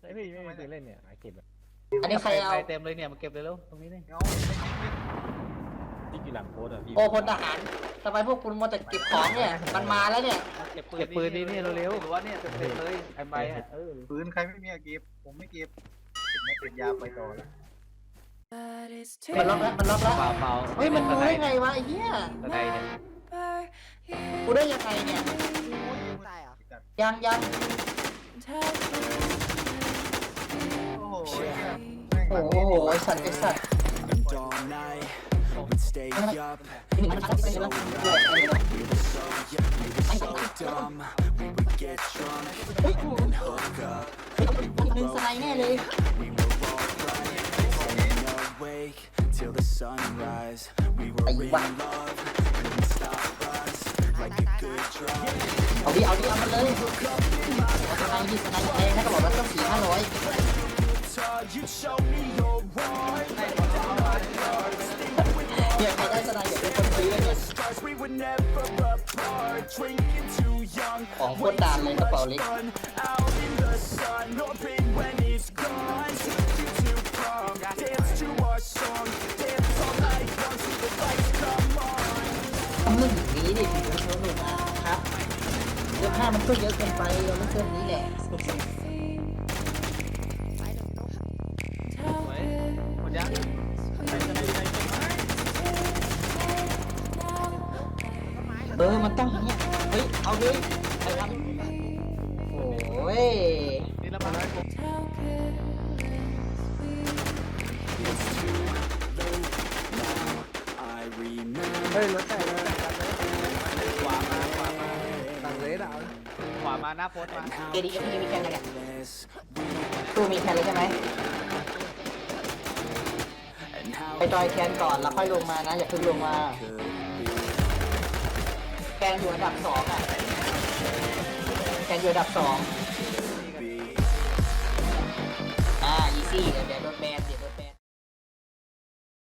ไอ้พี่ไม่มีปืนเล่นเนี่ยหาเก็บแบบอันนี้ใครเอา ไปเต็มเลยเนี่ยมาเก็บเลยแล้วตรงนี้นี่เอาไม่จริงไม่ที่อยู่หลังโพสต์อะพี่โอ้พลทหารทำไมพวกคุณมัวแต่เก็บของเนี่ย มันมาแล้วเนี่ย เก็บปืนเก็บปืนนี่นี่เร็วๆหรือว่าเนี่ยเต็มๆเลยไอ้ใบอะเออปืนใครไม่มีอะเก็บผมไม่เก็บเก็บไม่เก็บยาไปต่อแล้วมันล็อกแล้ว มันล็อกแล้ว เปล่าเปล่าเฮ้ย มันรู้ได้ไงวะไอ้เหี้ย ตะไดเนี่ยกูได้ยังไงเนี่ย ตายเหรอ ยังยังโโอ้โหไอ้สัตว์ไอ้สัตว์ดึงสไลด์แน่เลย till the sunrise. We were in love, couldn't stop us like a good drug. เอาดิเอาดิเอามัเลยเอาไปดิสไนเปอร์แพให้ก็บอกว่าต้องสี่ห้าร้อย were never apart. Drinking too young. ของโคตรดามเลยกระเป๋าเล็ก Fun out in the sun, hoping when it's gone. Took you to prom, dance to our song, dance all night long till the lights come on. ทำเรื่องอย่างนี้ดิถึงจะสนุกนะครับเสื้อผ้ามันก็เยอะเกินไปเราไม่เสื้อนี้แหละ เออ มันต้องเงี้ยเฮ้ย เอาดิใครทำโอ้ยนี่เรามาได้วผมเฮ้ยรถแต่เลยขวามาขวามาตังเลสเอาขวามาหน้าโพสต์มาเอดีเอฟมีแค่ไหนเนี่ย this, ตู้มีแคนเลยใช่ไหมไปจอยแคนก่อนแล้วค่อยลงมานะ อย่าเพิ่งลงมา แกนอยู่อันดับสองอะแกนอยู่อันดับสองอ่าอีซี่